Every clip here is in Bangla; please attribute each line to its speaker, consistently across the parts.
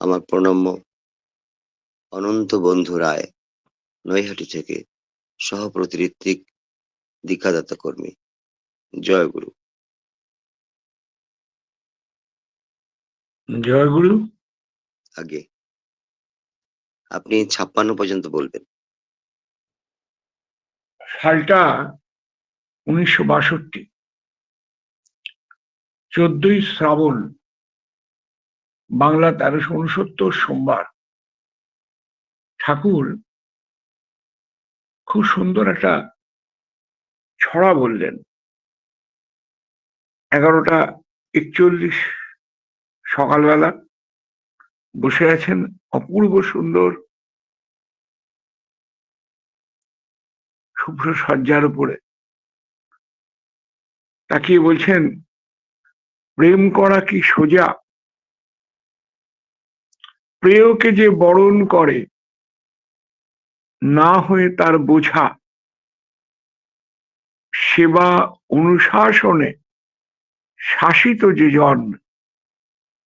Speaker 1: আমার প্রণম্য। অনন্ত বন্ধু রায় নৈহাটি থেকে সহপ্রতিঋত্বিক দীক্ষাদাতা কর্মী। জয় গুরু।
Speaker 2: জয় গুরু।
Speaker 1: আগে। আপনি ছাপ্পান্ন পর্যন্ত বলবেন।
Speaker 2: সালটা উনিশশো বাষট্টি। চোদ্দই শ্রাবণ বাংলা তেরোশো উনসত্তর সোমবার। ঠাকুর খুব সুন্দর একটা ছড়া বললেন। এগারোটা একচল্লিশ সকালবেলা বসে আছেন অপূর্ব সুন্দর শুভ্র সজ্জার উপরে। তাকিয়ে বলছেন, প্রেম করা কি সোজা? প্রেয়কে যে বরণ করে, না হয়ে তার বোঝা। সেবা অনুশাসনে শাসিত যে জন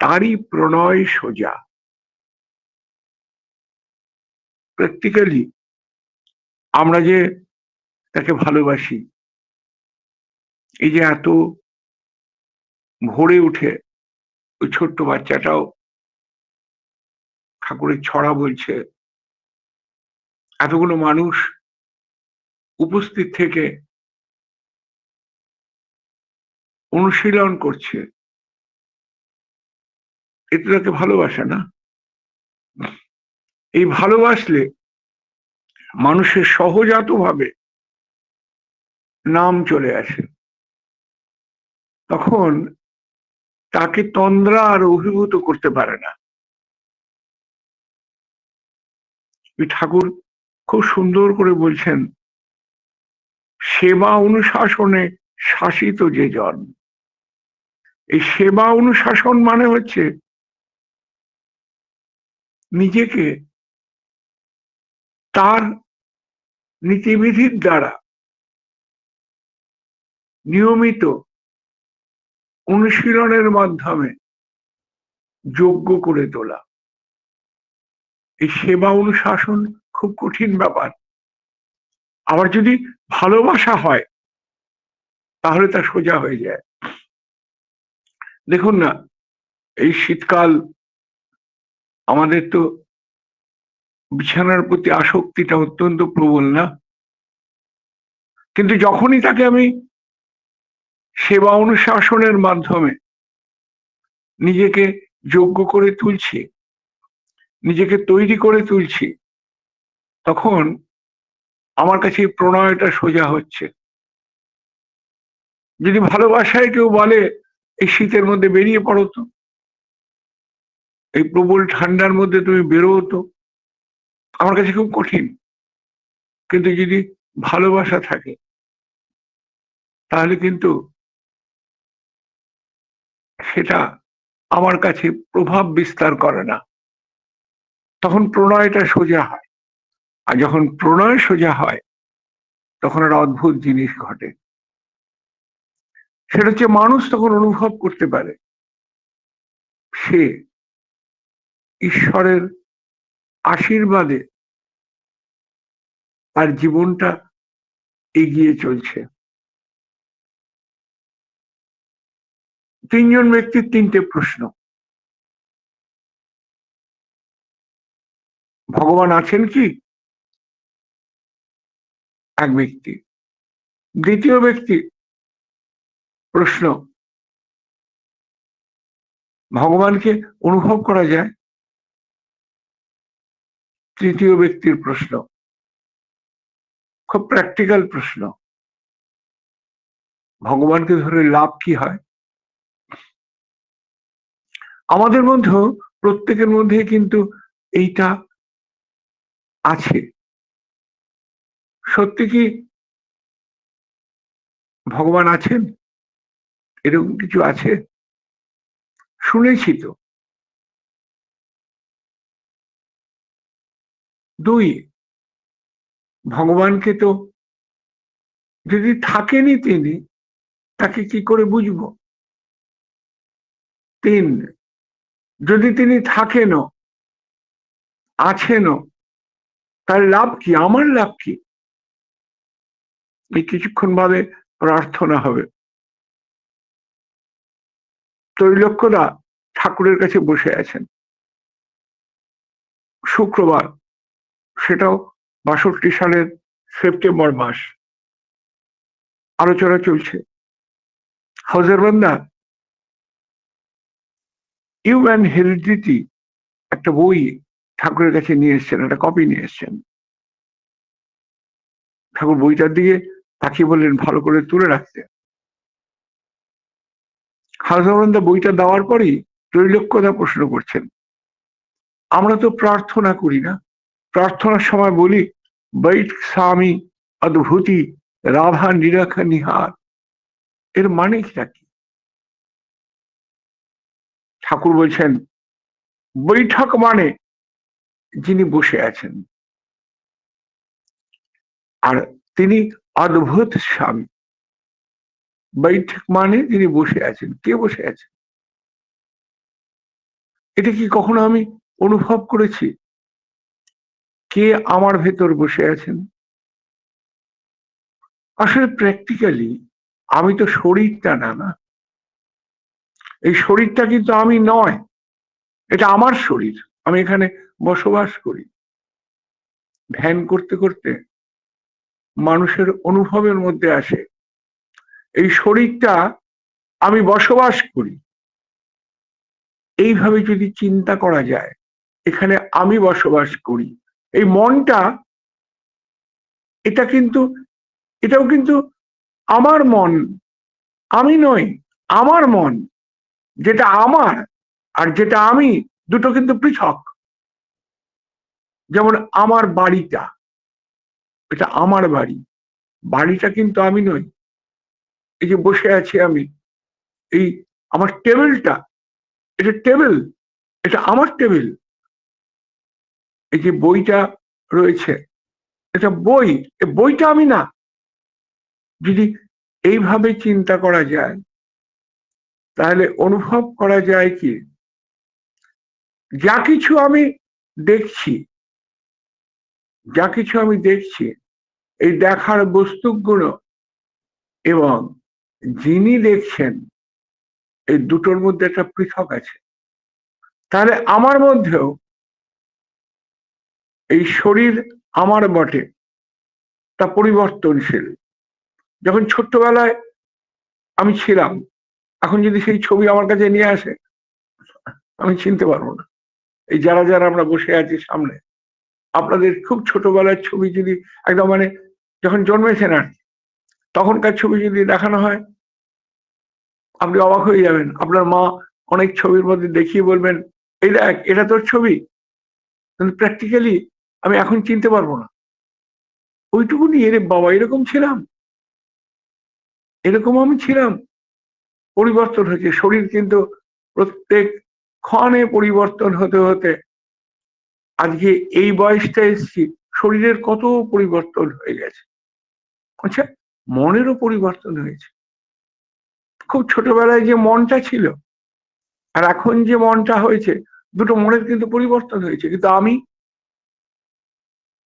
Speaker 2: তারই প্রণয় সোজা। প্র্যাকটিক্যালি আমরা যে তাকে ভালোবাসি, এই যে এত ভোরে উঠে ওই ছোট্ট বাচ্চাটাও ঠাকুরের ছড়া বলছে, এতগুলো মানুষ উপস্থিত থেকে অনুশীলন করছে। এতে তাকে ভালোবাসে না। এই ভালোবাসলে মানুষের সহজাত ভাবে নাম চলে আসে। তখন তাকে তন্দ্রা আর অভিভূত করতে পারে না। ঠাকুর খুব সুন্দর করে বলছেন, সেবা অনুশাসনে শাসিত যে জন এই সেবা অনুশাসন মানে হচ্ছে নিজেকে তার নীতিবিধির দ্বারা নিয়মিত অনুশীলনের মাধ্যমে যোগ্য করে তোলা। এই সেবা অনুশাসন খুব কঠিন ব্যাপার। আবার যদি ভালোবাসা হয়, তাহলে তা সোজা হয়ে যায়। দেখুন না, এই শীতকাল আমাদের তো বিছানার প্রতি আসক্তিটা অত্যন্ত প্রবল না? কিন্তু যখনই তাকে আমি সেবা অনুশাসনের মাধ্যমে নিজেকে যোগ্য করে তুলছি নিজেকে তৈরি করে তুলছি, তখন আমার কাছে প্রণয়টা সোজা হচ্ছে। যদি ভালোবাসায় কেউ বলে, এই শীতের মধ্যে বেরিয়ে পড়ো তো। এই প্রবল ঠান্ডার মধ্যে তুমি বেরো তো। আমার কাছে খুব কঠিন। কিন্তু যদি ভালোবাসা থাকে, তাহলে কিন্তু সেটা আমার কাছে প্রভাব বিস্তার করে না। তখন প্রণয়টা সোজা হয়। আর যখন প্রণয় সোজা হয়, তখন একটা অদ্ভুত জিনিস ঘটে। সেটা হচ্ছে মানুষ তখন অনুভব করতে পারে, সে ঈশ্বরের আশীর্বাদে তার জীবনটা এগিয়ে চলছে। তিনজন ব্যক্তির তিনটে প্রশ্ন। ভগবান আছেন কি? এক ব্যক্তি। দ্বিতীয় ব্যক্তি, প্রশ্ন, ভগবানকে অনুভব করা যায়? তৃতীয় ব্যক্তির প্রশ্ন, খুব প্র্যাকটিক্যাল প্রশ্ন, ভগবানকে ধরে লাভ কি হয়? আমাদের মধ্যেও প্রত্যেকের মধ্যে কিন্তু এইটা আছে। সত্যি কি ভগবান আছেন? এরকম কিছু আছে? শুনেছি তো। দুই, ভগবানকে তো যদি থাকেনি তিনি, তাকে কি করে বুঝব? তিন, যদি তিনি থাকেনও, আছেনও তার লাভ কি? আমার লাভ কি? এই কিছুক্ষণ বাদে প্রার্থনা হবে। ত্রৈলক্যদা ঠাকুরের কাছে বসে আছেন। শুক্রবার, সেটাও বাষট্টি সালের সেপ্টেম্বর মাস। আলোচনা চলছে। হজরবন্দা ইউম্যান হেরিডিটি একটা বই ঠাকুরের কাছে নিয়ে এসছেন, একটা কপি নিয়ে এসছেন। ঠাকুর বইটার দিকে তাকিয়ে বললেন, ভালো করে তুলে রাখতে। হাজরবন্দা বইটা দেওয়ার পরেই ত্রৈলক্যদা প্রশ্ন করছেন, আমরা তো প্রার্থনা করি না। প্রার্থনার সময় বলি বৈঠ স্বামী অদ্ভুতি রাধা নিরাখা নিহার। এর মানে কি? ঠাকুর বলছেন, বৈঠক মানে যিনি বসে আছেন। আর তিনি অদ্ভুত স্বামী। বৈঠক মানে যিনি বসে আছেন। কে বসে আছেন? এটা কি কখনো আমি অনুভব করেছি? কে আমার ভেতর বসে আছেন? আসলে প্র্যাকটিক্যালি আমি তো শরীরটা না না। এই শরীরটা কিন্তু আমি নয়। এটা আমার শরীর। আমি এখানে বসবাস করি। ধ্যান করতে করতে মানুষের অনুভবের মধ্যে আসে, এই শরীরটা আমি বসবাস করি। এইভাবে যদি চিন্তা করা যায়, এখানে আমি বসবাস করি, এই মনটা এটা কিন্তু, এটাও কিন্তু আমার মন, আমি নই, আমার মন, যেটা আমার আর যেটা আমি, দুটো কিন্তু পৃথক। যেমন আমার বাড়িটা, এটা আমার বাড়ি। বাড়িটা কিন্তু আমি নই। এই যে বসে আছি আমি, এই আমার টেবিলটা, এটা টেবিল, এটা আমার টেবিল। এই যে বইটা রয়েছে, এটা বই বইটা আমি না। যদি এইভাবে চিন্তা করা যায়, তাহলে অনুভব করা যায় কি, যা কিছু আমি দেখছি যা কিছু আমি দেখছি, এই দেখার বস্তুগুলো এবং যিনি দেখছেন, এই দুটোর মধ্যে একটা পৃথক আছে। তাহলে আমার মধ্যেও এই শরীর আমার বটে, তা পরিবর্তনশীল। যখন ছোট্টবেলায় আমি ছিলাম, এখন যদি সেই ছবি আমার কাছে নিয়ে আসে, আমি চিনতে পারব না। এই যারা যারা আমরা বসে আছি সামনে আপনাদের খুব ছোটবেলার ছবি যদি একদম মানে যখন জন্মেছেন আর তখনকার ছবি যদি দেখানো হয়, আপনি অবাক হয়ে যাবেন। আপনার মা অনেক ছবির মধ্যে দেখিয়ে বলবেন, এই দেখ, এটা তোর ছবি? কিন্তু প্র্যাকটিক্যালি আমি এখন চিনতে পারব না। ওইটুকুনি, এরে বাবা, এরকম ছিলাম। এরকম আমি ছিলাম। পরিবর্তন হয়েছে। শরীর কিন্তু প্রত্যেক ক্ষণে পরিবর্তন হতে হতে আজকে এই বয়সটা এসছি, শরীরের কত পরিবর্তন হয়ে গেছে। আচ্ছা মনেরও পরিবর্তন হয়েছে। খুব ছোটবেলায় যে মনটা ছিল, আর এখন যে মনটা হয়েছে, দুটো মনের কিন্তু পরিবর্তন হয়েছে, কিন্তু আমি,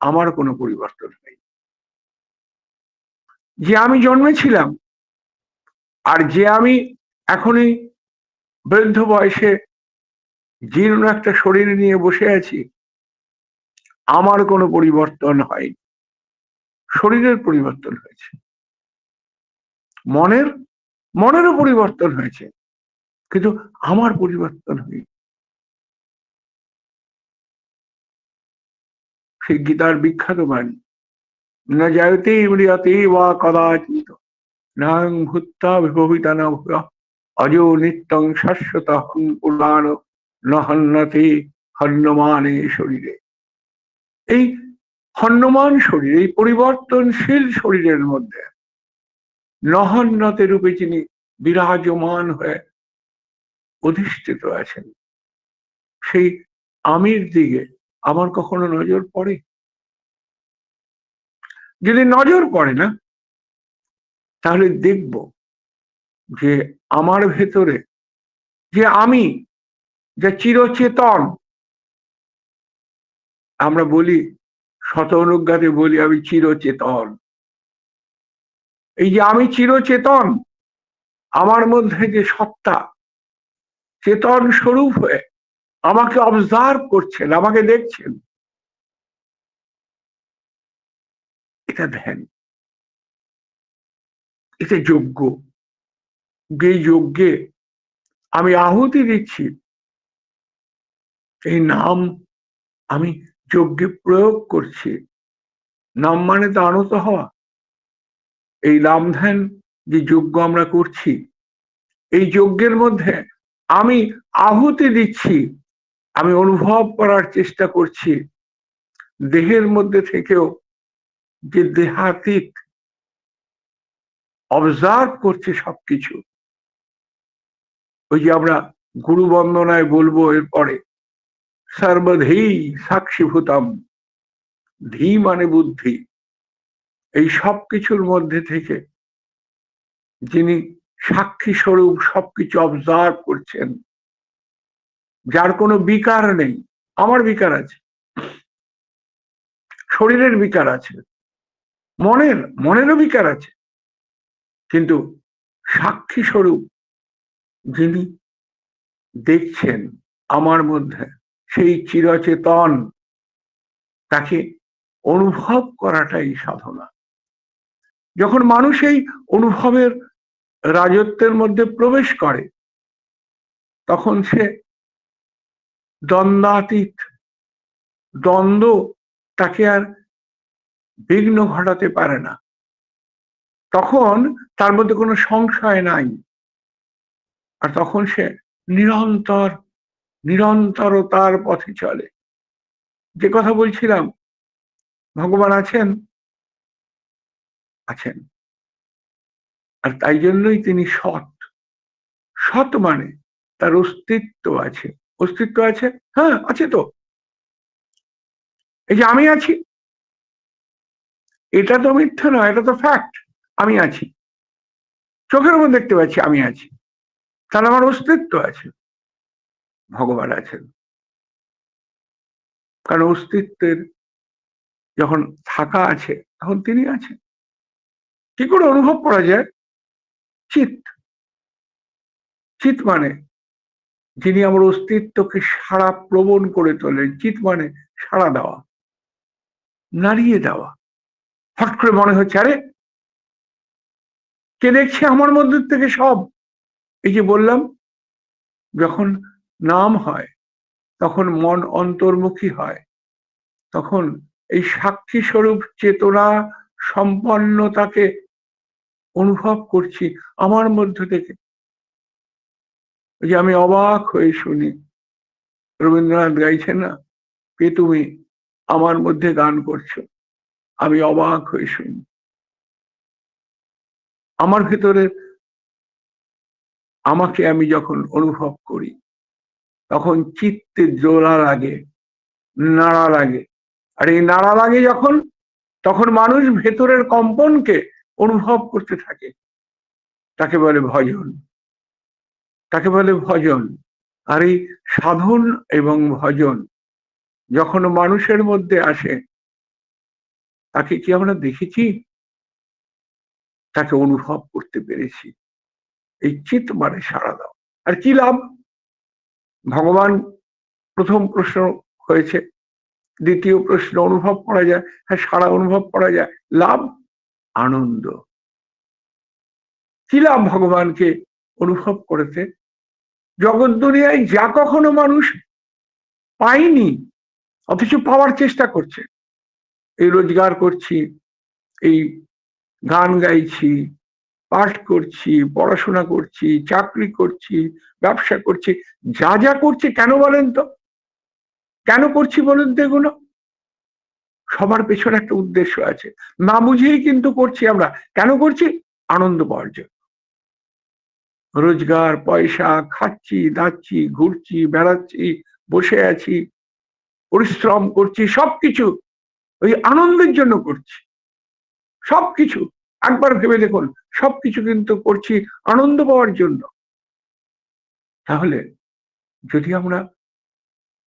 Speaker 2: আমার কোনো পরিবর্তন নেই যে আমি জন্মেছিলাম, আর যে আমি এখনই বৃদ্ধ বয়সে জীর্ণ একটা শরীর নিয়ে বসে আছি আমার কোনো পরিবর্তন হয়নি। শরীরের পরিবর্তন হয়েছে। মনের, মনেরও পরিবর্তন হয়েছে। কিন্তু আমার পরিবর্তন হয়নি। সেই গীতার বিখ্যাত বাণী, না জায়তে ইমরিয়াতে বা কদাচিত নাং ভূত্তা বিভবিতা না ভূয় অজো নিত্যং শাশ্বত হং পুরাণ নহন্নতে হন্যমানে শরীরে। এই হন্যমান শরীর, এই পরিবর্তনশীল শরীরের মধ্যে নহন্নতে রূপে যিনি বিরাজমান হয়ে অধিষ্ঠিত আছেন, সেই আমির দিকে আমার কখনো নজর পড়ে? যদি নজর পড়ে না, তাহলে দেখব যে আমার ভেতরে যে আমি, যা চিরচেতন আমরা বলি শত অনুজ্ঞাতে বলি, আমি চিরচেতন। এই যে আমি চিরচেতন, আমার মধ্যে যে সত্তা, চেতন স্বরূপ হয়ে আমাকে অবজার্ভ করছেন, আমাকে দেখছেন। এটা ধ্যান। এটা যোগ্য যে যজ্ঞে আমি আহুতি দিচ্ছি। এই নাম আমি যজ্ঞে প্রয়োগ করছি। নাম মানে তো আনত হওয়া। এই নাম ধ্যান যে যজ্ঞ আমরা করছি, এই যজ্ঞের মধ্যে আমি আহুতি দিচ্ছি, আমি অনুভব করার চেষ্টা করছি। দেহের মধ্যে থেকেও যে দেহাতীত অবজার্ভ করছে সবকিছু। ওই যে আমরা গুরু বন্দনায় বলব এরপরে সর্বধি সাক্ষীভূতম ধী মানে বুদ্ধি। এই সব কিছুর মধ্যে থেকে যিনি সাক্ষী স্বরূপ সবকিছু অবজার্ভ করছেন, যার কোনো বিকার নেই, আমার বিকার আছে, শরীরের বিকার আছে, মনের, মনেরও বিকার আছে, কিন্তু সাক্ষী স্বরূপ যিনি দেখছেন আমার মধ্যে সেই চিরচেতন তাকে অনুভব করাটাই সাধনা। যখন মানুষ এই অনুভবের রাজত্বের মধ্যে প্রবেশ করে, তখন সে দ্বন্দ্বাতীত দ্বন্দ্ব তাকে আর বিঘ্ন ঘটাতে পারে না। তখন তার মধ্যে কোনো সংশয় নাই। আর তখন সে নিরন্তর নিরন্তরতার পথে চলে। যে কথা বলছিলাম, ভগবান আছেন? আছেন। আর তাই জন্যই তিনি সৎ। সৎ মানে তার অস্তিত্ব আছে। অস্তিত্ব আছে? হ্যাঁ আছে তো। এই যে আমি আছি। এটা তো মিথ্যা নয়, এটা তো ফ্যাক্ট আমি আছি। চোখের মধ্যে দেখতে পাচ্ছি, আমি আছি। তাহলে আমার অস্তিত্ব আছে। ভগবান আছেন। কারণ অস্তিত্বের যখন থাকা আছে, তখন তিনি আছেন। কি করে অনুভব করা যায়? চিত চিত মানে যিনি আমার অস্তিত্বকে সারা প্রবণ করে তোলেন চিত মানে সাড়া দেওয়া, নাড়িয়ে দেওয়া। হট করে মনে হচ্ছে, আরে, কে দেখছে আমার মধ্যে থেকে সব? এই যে বললাম, যখন নাম হয়, তখন মন অন্তর্মুখী হয়। তখন এই সাক্ষী স্বরূপ চেতনা সম্পন্নতাকে অনুভব করছি আমার মধ্য থেকে। যে আমি অবাক হয়ে শুনি, রবীন্দ্রনাথ গাইছেন না, কে তুমি আমার মধ্যে গান করছ? আমি অবাক হয়ে শুনি। আমার ভেতরে আমাকে আমি যখন অনুভব করি তখন চিত্তে জোড়া লাগে, নাড়া লাগে। আর এই নাড়া লাগে যখন, তখন মানুষ ভেতরের কম্পনকে অনুভব করতে থাকে। তাকে বলে ভজন। তাকে বলে ভজন। আর এই সাধন এবং ভজন যখন মানুষের মধ্যে আসে, তাকে কি আমরা দেখেছি? তাকে অনুভব করতে পেরেছি। এই চিত মানে সাড়া দাও আর কি লাভ? ভগবান প্রথম প্রশ্ন হয়েছে দ্বিতীয় প্রশ্ন অনুভব করা যায় হ্যাঁ সারা অনুভব করা যায়, লাভ আনন্দ। কি লাভ ভগবানকে অনুভব করেছে? জগৎ দুনিয়ায় যা কখনো মানুষ পায়নি, অথচ পাওয়ার চেষ্টা করছে। এই রোজগার করছি, এই গান গাইছি পাঠ করছি, পড়াশোনা করছি, চাকরি করছি, ব্যবসা করছি, যা যা করছি কেন বলেন তো? কেন করছি বলুন তো এগুলো? সবার পেছনে একটা উদ্দেশ্য আছে। না বুঝেই কিন্তু করছি আমরা। কেন করছি? আনন্দ পাওয়ার জন্য। রোজগার, পয়সা, খাচ্ছি, দাচ্ছি, ঘুরছি, বেড়াচ্ছি, বসে আছি, পরিশ্রম করছি, সবকিছু ওই আনন্দের জন্য করছি। সবকিছু। একবার ভেবে দেখুন, সবকিছু কিন্তু করছি আনন্দ পাওয়ার জন্য। তাহলে যদি আমরা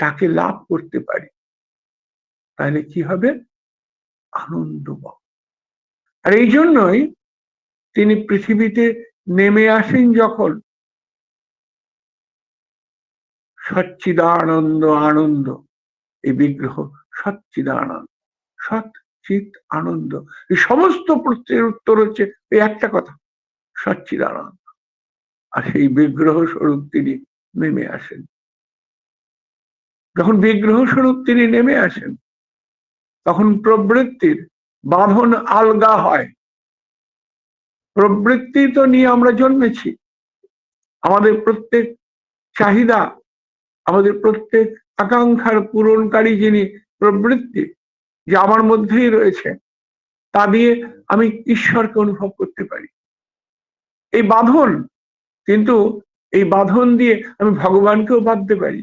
Speaker 2: তাকে লাভ করতে পারি, তাহলে কি হবে? আনন্দ আর এই জন্যই তিনি পৃথিবীতে নেমে আসেন যখন। সচ্চিদানন্দ আনন্দ, এই বিগ্রহ সচ্চিদানন্দ। সৎ চিত আনন্দ। এই সমস্ত প্রশ্নের উত্তর হচ্ছে এই একটা কথা সচ্চিদানন্দ আর সেই বিগ্রহ স্বরূপ তিনি নেমে আসেন। যখন বিগ্রহ স্বরূপ তিনি নেমে আসেন, তখন প্রবৃত্তির বাঁধন আলগা হয়। প্রবৃত্তি তো নিয়ে আমরা জন্মেছি। আমাদের প্রত্যেক চাহিদা, আমাদের প্রত্যেক আকাঙ্ক্ষার পূরণকারী যিনি প্রবৃত্তি যে আমার মধ্যেই রয়েছে, তা দিয়ে আমি ঈশ্বরকে অনুভব করতে পারি। এই বাঁধন, কিন্তু এই বাঁধন দিয়ে আমি ভগবানকেও বাঁধতে পারি,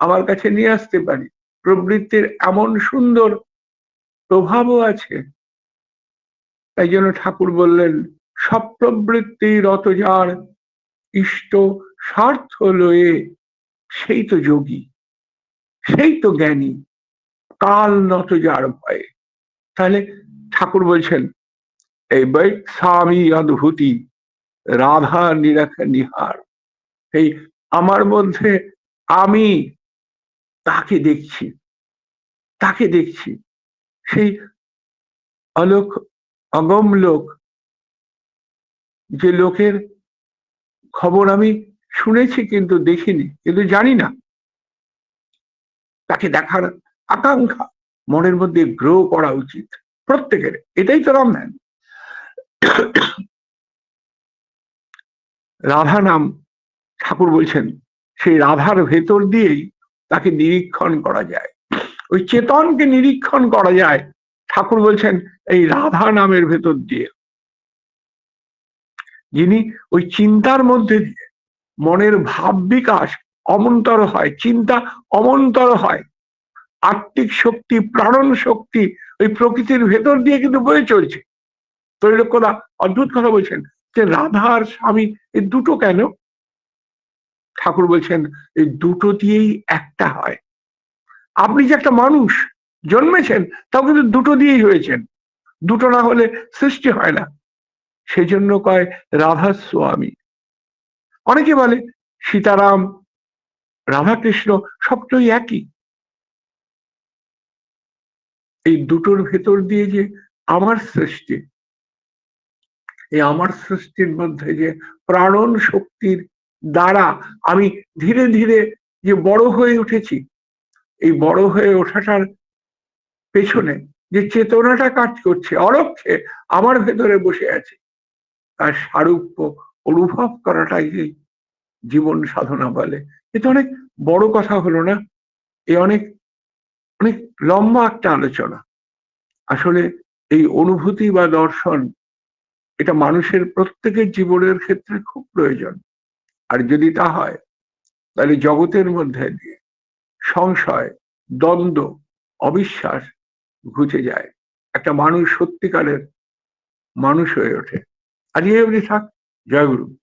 Speaker 2: আমার কাছে নিয়ে আসতে পারি। প্রবৃত্তির এমন সুন্দর প্রভাবও আছে। তাই জন্য ঠাকুর বললেন, সব প্রবৃত্তি রত যার ইষ্ট স্বার্থ লয়ে, সেই তো যোগী, সেই তো জ্ঞানী। কাল নত যার ভয়ে। তাহলে ঠাকুর বলছেন, এই বৈক স্বামী অদ্ভুতি, রাধা নিরাখ নিহার। এই আমার মধ্যে আমি তাকে দেখছি তাকে দেখছি। সেই অলোক অগম লোক, যে লোকের খবর আমি শুনেছি কিন্তু দেখিনি, কিন্তু জানি না। তাকে দেখার আকাঙ্ক্ষা। মনের মধ্যে গ্রো করা উচিত প্রত্যেকের। এটাই তো রামধ্যান রাধা নাম ঠাকুর বলছেন, সেই রাধার ভেতর দিয়েই তাকে নিরীক্ষণ করা যায়। ওই চেতনকে নিরীক্ষণ করা যায়। ঠাকুর বলছেন, এই রাধা নামের ভেতর দিয়ে। যিনি ওই চিন্তার মধ্যে দিয়ে মনের ভাব বিকাশ অমন্তর হয়, চিন্তা অমন্তর হয় আত্মিক শক্তি, প্রাণন শক্তি, ওই প্রকৃতির ভেতর দিয়ে কিন্তু বয়ে চলছে। ত্রৈলোক্যদা অদ্ভুত কথা বলছেন যে রাধা আর স্বামী, এই দুটো কেন? ঠাকুর বলছেন, এই দুটো দিয়েই একটা হয়। আপনি যে একটা মানুষ জন্মেছেন, তাও কিন্তু দুটো দিয়েই হয়েছেন। দুটো না হলে সৃষ্টি হয় না। সেজন্য কয় রাধা স্বামী অনেকে বলে, সীতারাম, রাধাকৃষ্ণ সবটাই একই। এই দুটোর ভেতর দিয়ে যে আমার সৃষ্টি, এই আমার সৃষ্টির মধ্যে যে প্রাণন শক্তির দ্বারা আমি ধীরে ধীরে যে বড় হয়ে উঠেছি, এই বড় হয়ে ওঠাটার পেছনে যে চেতনাটা কাজ করছে, অলক্ষে আমার ভেতরে বসে আছে, তার সারূপ্য অনুভব করাটাই জীবন সাধনা বলে। এটা অনেক বড় কথা হলো না? এ অনেক অনেক লম্বা একটা আলোচনা। আসলে এই অনুভূতি বা দর্শন, এটা মানুষের প্রত্যেকের জীবনের ক্ষেত্রে খুব প্রয়োজন। আর যদি তা হয়, তাহলে জগতের মধ্যে দিয়ে সংশয়, দ্বন্দ্ব, অবিশ্বাস ঘুচে যায়। একটা মানুষ সত্যিকারের মানুষ হয়ে ওঠে। এই অবধি থাক। জয়গুরু